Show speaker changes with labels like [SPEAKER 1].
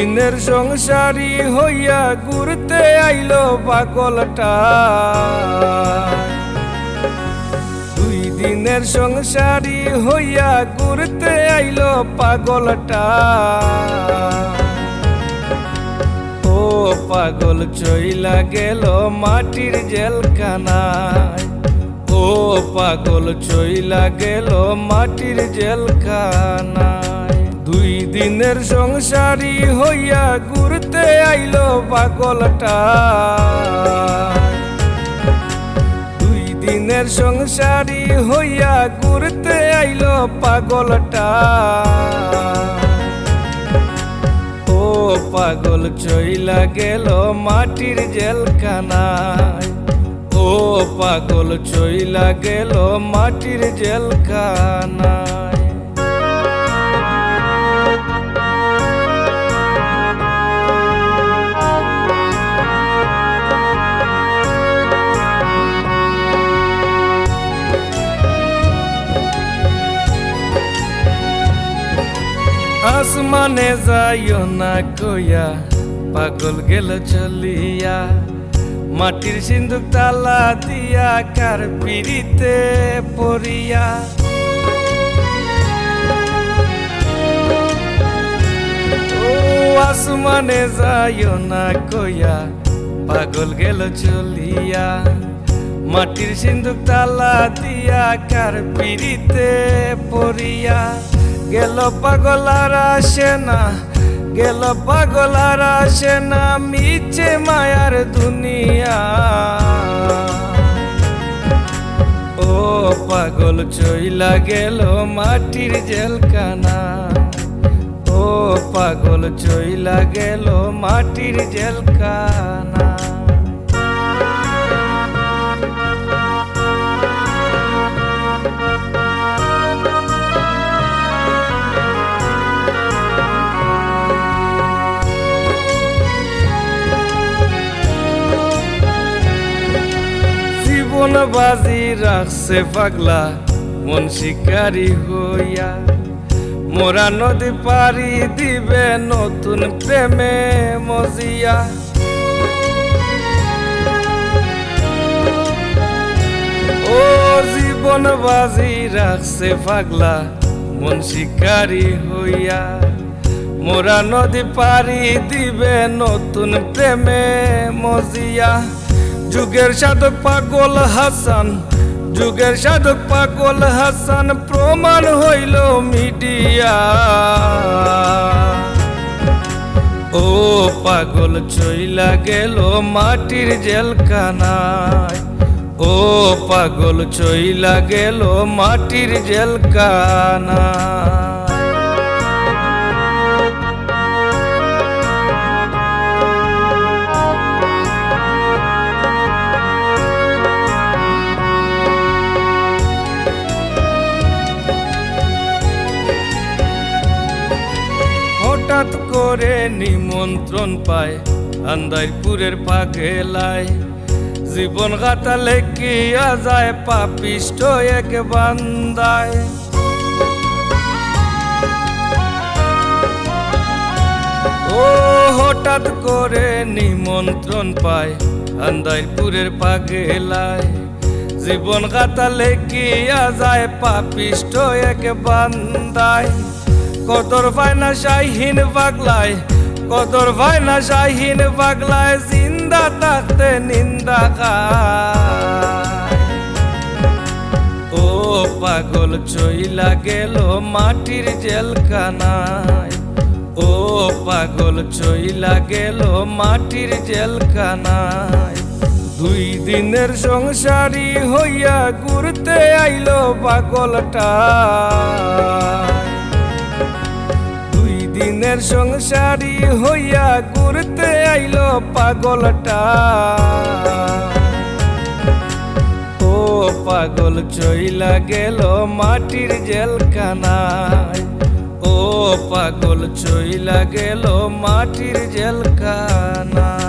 [SPEAKER 1] দিনের সংসারী হইয়া ঘুরতে আইল পাগলটা। দুই দিনের সংসারী হইয়া ঘুরতে আইল পাগলটা। ও পাগল, চইলা গেল মাটির জেলখানায়। ও পাগল, চইলা গেল মাটির জেলখানায়। দুই দিনের সংসারী হইয়া ঘুরতে আইল পাগলটা। দুই দিনের সংসারী হইয়া ঘুরতে আইল পাগলটা। ও পাগল, চইলা গেল মাটির জেলখানায়। ও পাগল, চইলা গেল মাটির জেলখানায়। আসমানে যাইও না কইয়া, পাগল গেল চলিয়া। মাটির সিন্ধুক তালা দিয়া কার পিড়িতে পড়িয়া। আসমানে যাইও না কইয়া, পাগল গেল চলিয়া। মাটির সিন্ধুক তালা দিয়া কার পিড়িতে পড়িয়া। গেল পাগল আর আসে না, গেল পাগল আর আসে না, মিছে মায়ার দুনিয়া। ও পাগল চইলা গেল মাটির জেলখানা, ও পাগল চইলা গেল মাটির জেলখানা। জীবন বাজি রাখছে পাগলা, মন শিকারি হইয়া। মোরা নদী পারি দিবে নতুন প্রেমে মজিয়া। ও জীবন বাজি রাখছে পাগলা, মন শিকারি হইয়া। মোরা নদী পারি দিবে নতুন প্রেমে মজিয়া। যুগের সাধক পাগল হাসান, যুগের সাধক পাগল হাসান, প্রমাণ হইল মিডিয়া। ও পাগল চইলা গেল মাটির জেলখানায়, ও পাগল চইলা গেল মাটির জেলখানায়। করে নিমন্ত্রণ পায় আন্দাইপুরের পাগেলায়। জীবন গাতালে কি যায় পাপিষ্ট এক বান্দায়। ও হঠাৎ করে নিমন্ত্রণ পায় আন্দাইপুরের পাগেলায়। জীবন গাতালে কি যায় পাপিষ্ট এক বান্দায়। কদর ভাই না শাহিন পাগলায়, কদর ভাই না শাহিন পাগলায়, জিন্দা থাকতে নিন্দা ও পাগল চইলা গেল মাটির জেলখানায়, ও পাগল চইলা গেল মাটির জেলখানায়। দুই দিনের সংসারী হইয়া ঘুরতে আইলো পাগলটা। দিনের সংসারী হইয়া ঘুরতে আইল পাগলটা। ও পাগল, চইলা গেল মাটির জেলখানায়। ও পাগল, চইলা গেল মাটির জেলখানায়।